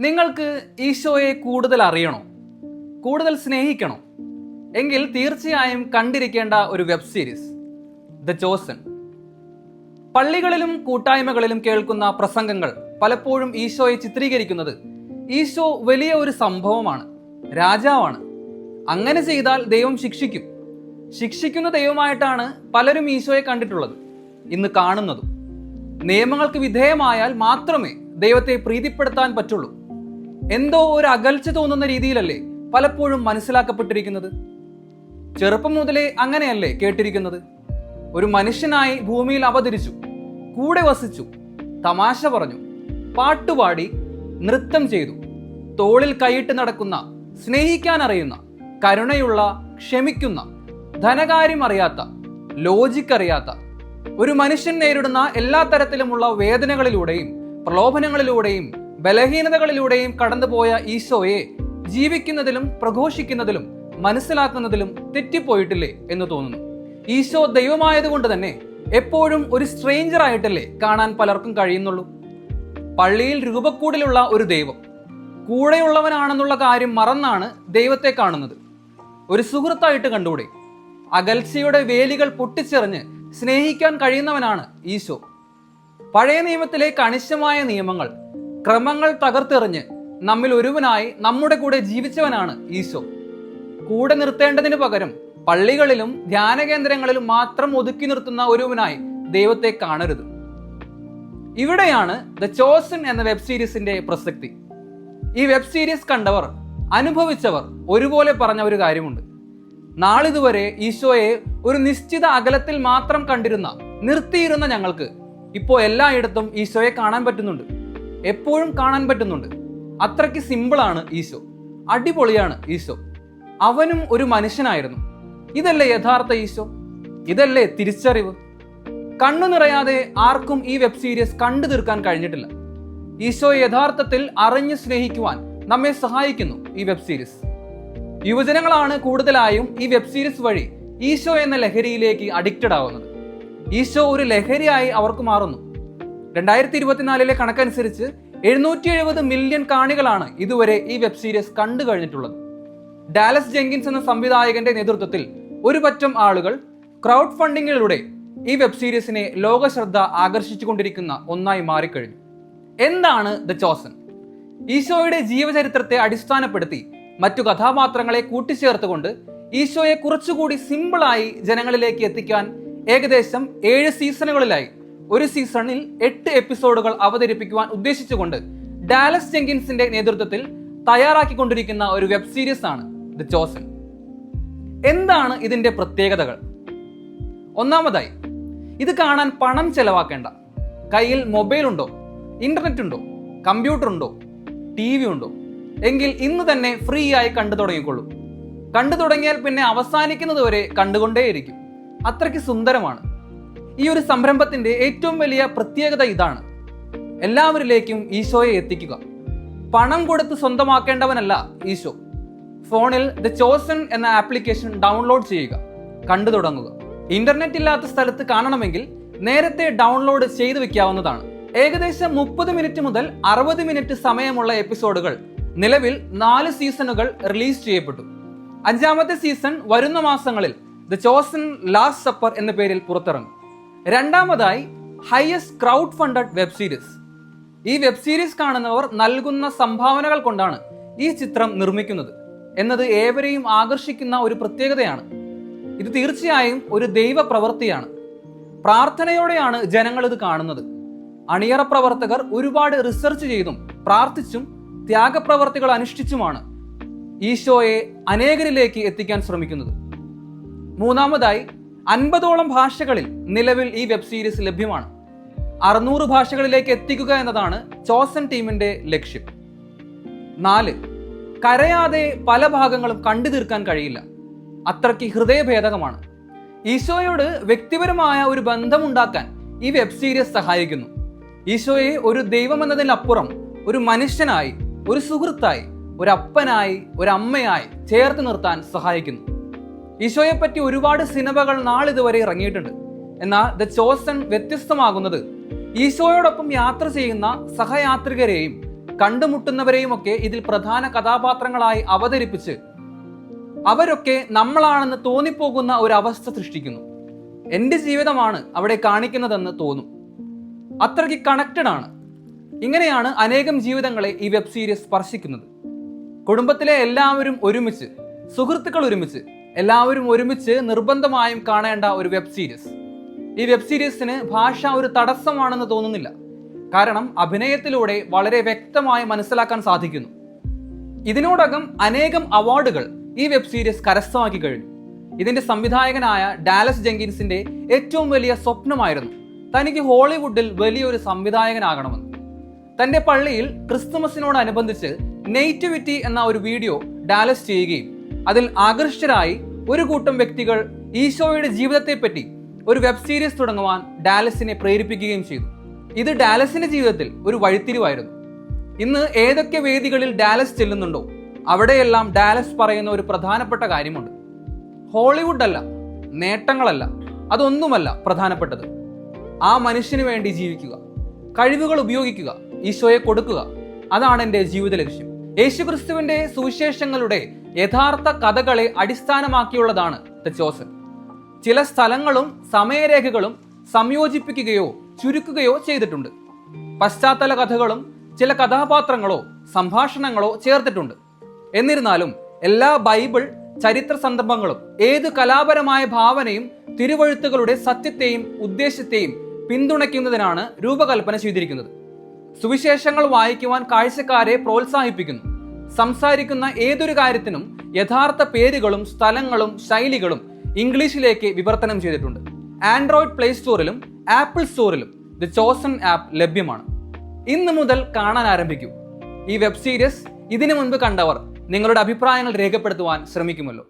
നിങ്ങൾക്ക് ഈശോയെ കൂടുതൽ അറിയണോ? കൂടുതൽ സ്നേഹിക്കണോ? എങ്കിൽ തീർച്ചയായും കണ്ടിരിക്കേണ്ട ഒരു വെബ് സീരീസ് ദ ചോസൺ പള്ളികളിലും കൂട്ടായ്മകളിലും കേൾക്കുന്ന പ്രസംഗങ്ങൾ പലപ്പോഴും ഈശോയെ ചിത്രീകരിക്കുന്നത് ഈശോ വലിയ ഒരു സംഭവമാണ് രാജാവാണ്. അങ്ങനെ ചെയ്താൽ ദൈവം ശിക്ഷിക്കും. ശിക്ഷിക്കുന്ന ദൈവമായിട്ടാണ് പലരും ഈശോയെ കണ്ടിട്ടുള്ളത് ഇന്ന് കാണുന്നതും. നിയമങ്ങൾക്ക് വിധേയമായാൽ മാത്രമേ ദൈവത്തെ പ്രീതിപ്പെടുത്താൻ പറ്റുള്ളൂ. എന്തോ ഒരു അകൽച്ച തോന്നുന്ന രീതിയിലല്ലേ പലപ്പോഴും മനസ്സിലാക്കപ്പെട്ടിരിക്കുന്നത്? ചെറുപ്പം മുതലേ അങ്ങനെയല്ലേ കേട്ടിരിക്കുന്നത്? ഒരു മനുഷ്യനായി ഭൂമിയിൽ അവതരിച്ചു കൂടെ വസിച്ചു തമാശ പറഞ്ഞു പാട്ടുപാടി നൃത്തം ചെയ്തു തോളിൽ കൈയിട്ട് നടക്കുന്ന സ്നേഹിക്കാൻ അറിയുന്ന കരുണയുള്ള ക്ഷമിക്കുന്ന ധനകാര്യം അറിയാത്ത ലോജിക്ക് അറിയാത്ത ഒരു മനുഷ്യൻ നേരിടുന്ന എല്ലാ തരത്തിലുമുള്ള വേദനകളിലൂടെയും പ്രലോഭനങ്ങളിലൂടെയും ബലഹീനതകളിലൂടെയും കടന്നുപോയ ഈശോയെ ജീവിക്കുന്നതിലും പ്രഘോഷിക്കുന്നതിലും മനസ്സിലാക്കുന്നതിലും തെറ്റിപ്പോയിട്ടില്ലേ എന്ന് തോന്നുന്നു. ഈശോ ദൈവമായതുകൊണ്ട് തന്നെ എപ്പോഴും ഒരു സ്ട്രേഞ്ചർ ആയിട്ടല്ലേ കാണാൻ പലർക്കും കഴിയുന്നുള്ളൂ. പള്ളിയിൽ രൂപക്കൂടിലുള്ള ഒരു ദൈവം കൂടെയുള്ളവനാണെന്നുള്ള കാര്യം മറന്നാണ് ദൈവത്തെ കാണുന്നത്. ഒരു സുഹൃത്തായിട്ട് കണ്ടുകൂടെ? അകൽച്ചയുടെ വേലികൾ പൊട്ടിച്ചെറിഞ്ഞ് സ്നേഹിക്കാൻ കഴിയുന്നവനാണ് ഈശോ. പഴയ നിയമത്തിലെ കണിശമായ നിയമങ്ങൾ ക്രമങ്ങൾ തകർത്തെറിഞ്ഞ് നമ്മിൽ ഒരുവനായി നമ്മുടെ കൂടെ ജീവിച്ചവനാണ് ഈശോ. കൂടെ നിർത്തേണ്ടതിന് പകരം പള്ളികളിലും ധ്യാന കേന്ദ്രങ്ങളിലും മാത്രം ഒതുക്കി നിർത്തുന്ന ഒരുവനായി ദൈവത്തെ കാണരുത്. ഇവിടെയാണ് ദ ചോസൺ എന്ന വെബ് സീരീസിന്റെ പ്രസക്തി. ഈ വെബ് സീരീസ് കണ്ടവർ അനുഭവിച്ചവർ ഒരുപോലെ പറഞ്ഞ ഒരു കാര്യമുണ്ട്. നാളിതുവരെ ഈശോയെ ഒരു നിശ്ചിത അകലത്തിൽ മാത്രം കണ്ടിരുന്ന നിർത്തിയിരുന്ന ഞങ്ങൾക്ക് ഇപ്പോൾ എല്ലായിടത്തും ഈശോയെ കാണാൻ പറ്റുന്നുണ്ട്. എപ്പോഴും കാണാൻ പറ്റുന്നുണ്ട്. അത്രയ്ക്ക് സിമ്പിളാണ് ഈശോ. അടിപൊളിയാണ് ഈശോ. അവനും ഒരു മനുഷ്യനായിരുന്നു. ഇതല്ലേ യഥാർത്ഥ ഈശോ? ഇതല്ലേ തിരിച്ചറിവ്? കണ്ണു നിറയാതെ ആർക്കും ഈ വെബ് സീരീസ് കണ്ടു തീർക്കാൻ കഴിഞ്ഞിട്ടില്ല. ഈശോ യഥാർത്ഥത്തിൽ അറിഞ്ഞു സ്നേഹിക്കുവാൻ നമ്മെ സഹായിക്കുന്നു ഈ വെബ് സീരീസ് യുവജനങ്ങളാണ് കൂടുതലായും ഈ വെബ് സീരീസ് വഴി ഈശോ എന്ന ലഹരിയിലേക്ക് അഡിക്റ്റഡ് ആവുന്നത്. ഈശോ ഒരു ലഹരിയായി അവർക്ക് മാറുന്നു. രണ്ടായിരത്തി ഇരുപത്തിനാലിലെ കണക്കനുസരിച്ച് എഴുന്നൂറ്റി എഴുപത് മില്യൺ കാണികളാണ് ഇതുവരെ ഈ വെബ് സീരീസ് കണ്ടു കഴിഞ്ഞിട്ടുള്ളത്. ഡാലസ് ജെങ്കിൻസ് എന്ന സംവിധായകന്റെ നേതൃത്വത്തിൽ ഒരു പറ്റം ആളുകൾ ക്രൗഡ് ഫണ്ടിങ്ങിലൂടെ ഈ വെബ് സീരീസിനെ ലോക ശ്രദ്ധ ആകർഷിച്ചുകൊണ്ടിരിക്കുന്ന ഒന്നായി മാറിക്കഴിഞ്ഞു. എന്താണ് ദ ചോസൺ ഈശോയുടെ ജീവചരിത്രത്തെ അടിസ്ഥാനപ്പെടുത്തി മറ്റു കഥാപാത്രങ്ങളെ കൂട്ടിച്ചേർത്തുകൊണ്ട് ഈശോയെ കുറച്ചുകൂടി സിമ്പിളായി ജനങ്ങളിലേക്ക് എത്തിക്കാൻ ഏകദേശം ഏഴ് സീസണുകളിലായി. ഒരു സീസണിൽ എട്ട് എപ്പിസോഡുകൾ അവതരിപ്പിക്കുവാൻ ഉദ്ദേശിച്ചുകൊണ്ട് ഡാലസ് ജെങ്കിൻസിന്റെ നേതൃത്വത്തിൽ തയ്യാറാക്കിക്കൊണ്ടിരിക്കുന്ന ഒരു വെബ് സീരീസ് ആണ് ദ ചോസൺ എന്താണ് ഇതിന്റെ പ്രത്യേകതകൾ? ഒന്നാമതായി ഇത് കാണാൻ പണം ചെലവാക്കേണ്ട. കയ്യിൽ മൊബൈൽ ഉണ്ടോ? ഇന്റർനെറ്റ് ഉണ്ടോ? കമ്പ്യൂട്ടർ ഉണ്ടോ? ടി വി ഉണ്ടോ? എങ്കിൽ ഇന്ന് തന്നെ ഫ്രീ ആയി കണ്ടു തുടങ്ങിക്കൊള്ളൂ. കണ്ടു തുടങ്ങിയാൽ പിന്നെ അവസാനിക്കുന്നത് വരെ കണ്ടുകൊണ്ടേയിരിക്കും. അത്രയ്ക്ക് സുന്ദരമാണ്. ഈ ഒരു സംരംഭത്തിന്റെ ഏറ്റവും വലിയ പ്രത്യേകത ഇതാണ്. എല്ലാവരിലേക്കും ഈശോയെ എത്തിക്കുക. പണം കൊടുത്ത് സ്വന്തമാക്കേണ്ടവനല്ല ഈശോ. ഫോണിൽ ദ ചോസൺ എന്ന ആപ്ലിക്കേഷൻ ഡൗൺലോഡ് ചെയ്യുക. കണ്ടു തുടങ്ങുക. ഇന്റർനെറ്റ് ഇല്ലാത്ത സ്ഥലത്ത് കാണണമെങ്കിൽ നേരത്തെ ഡൗൺലോഡ് ചെയ്തു വെക്കാവുന്നതാണ്. ഏകദേശം മുപ്പത് മിനിറ്റ് മുതൽ അറുപത് മിനിറ്റ് സമയമുള്ള എപ്പിസോഡുകൾ നിലവിൽ നാല് സീസണുകൾ റിലീസ് ചെയ്യപ്പെട്ടു. അഞ്ചാമത്തെ സീസൺ വരുന്ന മാസങ്ങളിൽ ദ ചോസൺ ലാസ്റ്റ് സപ്പർ എന്ന പേരിൽ പുറത്തിറങ്ങും. രണ്ടാമതായി highest crowd funded web series ഈ വെബ് സീരീസ് കാണുന്നവർ നൽകുന്ന സംഭാവനകൾ കൊണ്ടാണ് ഈ ചിത്രം നിർമ്മിക്കുന്നത്. എന്നത് ഏവരെയും ആകർഷിക്കുന്ന ഒരു പ്രത്യേകതയാണ്. ഇത് തീർച്ചയായും ഒരു ദൈവ പ്രവൃത്തിയാണ്. പ്രാർത്ഥനയോടെയാണ് ജനങ്ങൾ ഇത് കാണുന്നത്. അണിയറ പ്രവർത്തകർ ഒരുപാട് റിസർച്ച് ചെയ്തും പ്രാർത്ഥിച്ചും ത്യാഗപ്രവർത്തികൾ അനുഷ്ഠിച്ചുമാണ് ഈശോയെ അനേകരിലേക്ക് എത്തിക്കാൻ ശ്രമിക്കുന്നത്. മൂന്നാമതായി അൻപതോളം ഭാഷകളിൽ നിലവിൽ ഈ വെബ് സീരീസ് ലഭ്യമാണ്. അറുന്നൂറ് ഭാഷകളിലേക്ക് എത്തിക്കുക എന്നതാണ് ചോസൻ ടീമിന്റെ ലക്ഷ്യം. നാല് കരയാതെ പല ഭാഗങ്ങളും കണ്ടു തീർക്കാൻ കഴിയില്ല. അത്രയ്ക്ക് ഹൃദയഭേദകമാണ്. ഈശോയോട് വ്യക്തിപരമായ ഒരു ബന്ധമുണ്ടാക്കാൻ ഈ വെബ് സീരീസ് സഹായിക്കുന്നു. ഈശോയെ ഒരു ദൈവം എന്നതിനപ്പുറം ഒരു മനുഷ്യനായി ഒരു സുഹൃത്തായി ഒരു അപ്പനായി ഒരു അമ്മയായി ചേർത്ത് നിർത്താൻ സഹായിക്കുന്നു. ഈശോയെ പറ്റി ഒരുപാട് സിനിമകൾ നാളിതുവരെ ഇറങ്ങിയിട്ടുണ്ട്. എന്നാൽ ദ ചോസൺ വ്യത്യസ്തമാകുന്നത് ഈശോയോടൊപ്പം യാത്ര ചെയ്യുന്ന സഹയാത്രികരെയും കണ്ടുമുട്ടുന്നവരെയും ഒക്കെ ഇതിൽ പ്രധാന കഥാപാത്രങ്ങളായി അവതരിപ്പിച്ച് അവരൊക്കെ നമ്മളാണെന്ന് തോന്നിപ്പോകുന്ന ഒരു അവസ്ഥ സൃഷ്ടിക്കുന്നു. എന്റെ ജീവിതമാണ് അവിടെ കാണിക്കുന്നതെന്ന് തോന്നും. അത്രയ്ക്ക് കണക്റ്റഡ് ആണ്. ഇങ്ങനെയാണ് അനേകം ജീവിതങ്ങളെ ഈ വെബ് സീരീസ് സ്പർശിക്കുന്നത്. കുടുംബത്തിലെ എല്ലാവരും ഒരുമിച്ച് സുഹൃത്തുക്കൾ ഒരുമിച്ച് എല്ലാവരും ഒരുമിച്ച് നിർബന്ധമായും കാണേണ്ട ഒരു വെബ് സീരീസ് ഈ വെബ് സീരീസിന് ഭാഷ ഒരു തടസ്സമാണെന്ന് തോന്നുന്നില്ല. കാരണം അഭിനയത്തിലൂടെ വളരെ വ്യക്തമായി മനസ്സിലാക്കാൻ സാധിക്കുന്നു. ഇതിനോടകം അനേകം അവാർഡുകൾ ഈ വെബ് സീരീസ് കരസ്ഥമാക്കി കഴിഞ്ഞു. ഇതിന്റെ സംവിധായകനായ ഡാലസ് ജെങ്കിൻസിന്റെ ഏറ്റവും വലിയ സ്വപ്നമായിരുന്നു തനിക്ക് ഹോളിവുഡിൽ വലിയൊരു സംവിധായകനാകണമെന്ന്. തന്റെ പള്ളിയിൽ ക്രിസ്തുമസിനോടനുബന്ധിച്ച് നെയ്റ്റിവിറ്റി എന്ന ഒരു വീഡിയോ ഡാലസ് ചെയ്യുകയും അതിൽ ആകർഷ്ടരായി ഒരു കൂട്ടം വ്യക്തികൾ ഈശോയുടെ ജീവിതത്തെപ്പറ്റി ഒരു വെബ് സീരീസ് തുടങ്ങുവാൻ ഡാലസിനെ പ്രേരിപ്പിക്കുകയും ചെയ്തു. ഇത് ഡാലസിന്റെ ജീവിതത്തിൽ ഒരു വഴിത്തിരിവായിരുന്നു. ഇന്ന് ഏതൊക്കെ വേദികളിൽ ഡാലസ് ചെല്ലുന്നുണ്ടോ അവിടെയെല്ലാം ഡാലസ് പറയുന്ന ഒരു പ്രധാനപ്പെട്ട കാര്യമുണ്ട്. ഹോളിവുഡ് അല്ല നേട്ടങ്ങളല്ല അതൊന്നുമല്ല പ്രധാനപ്പെട്ടത്. ആ മനുഷ്യന് വേണ്ടി ജീവിക്കുക കഴിവുകൾ ഉപയോഗിക്കുക ഈശോയെ കൊടുക്കുക അതാണ് എന്റെ ജീവിത ലക്ഷ്യം. യേശുക്രിസ്തുവിന്റെ സുവിശേഷങ്ങളുടെ യഥാർത്ഥ കഥകളെ അടിസ്ഥാനമാക്കിയുള്ളതാണ് ദ ചോസൻ. ചില സ്ഥലങ്ങളും സമയരേഖകളും സംയോജിപ്പിക്കുകയോ ചുരുക്കുകയോ ചെയ്തിട്ടുണ്ട്. പശ്ചാത്തല കഥകളും ചില കഥാപാത്രങ്ങളോ സംഭാഷണങ്ങളോ ചേർത്തിട്ടുണ്ട്. എന്നിരുന്നാലും എല്ലാ ബൈബിൾ ചരിത്ര സന്ദർഭങ്ങളും ഏത് കലാപരമായ ഭാവനയും തിരുവഴുത്തുകളുടെ സത്യത്തെയും ഉദ്ദേശത്തെയും പിന്തുണയ്ക്കുന്നതിനാണ് രൂപകൽപ്പന ചെയ്തിരിക്കുന്നത്. സുവിശേഷങ്ങൾ വായിക്കുവാൻ കാഴ്ചക്കാരെ പ്രോത്സാഹിപ്പിക്കുന്നു. സംസാരിക്കുന്ന ഏതൊരു കാര്യത്തിനും യഥാർത്ഥ പേരുകളും സ്ഥലങ്ങളും ശൈലികളും ഇംഗ്ലീഷിലേക്ക് വിവർത്തനം ചെയ്തിട്ടുണ്ട്. ആൻഡ്രോയിഡ് പ്ലേ സ്റ്റോറിലും ആപ്പിൾ സ്റ്റോറിലും ദി ചോസൺ ആപ്പ് ലഭ്യമാണ്. ഇന്ന് മുതൽ കാണാൻ ആരംഭിക്കൂ. ഈ വെബ് സീരീസ് ഇതിനു മുൻപ് കണ്ടവർ നിങ്ങളുടെ അഭിപ്രായങ്ങൾ രേഖപ്പെടുത്തുവാൻ ശ്രമിക്കുമല്ലോ.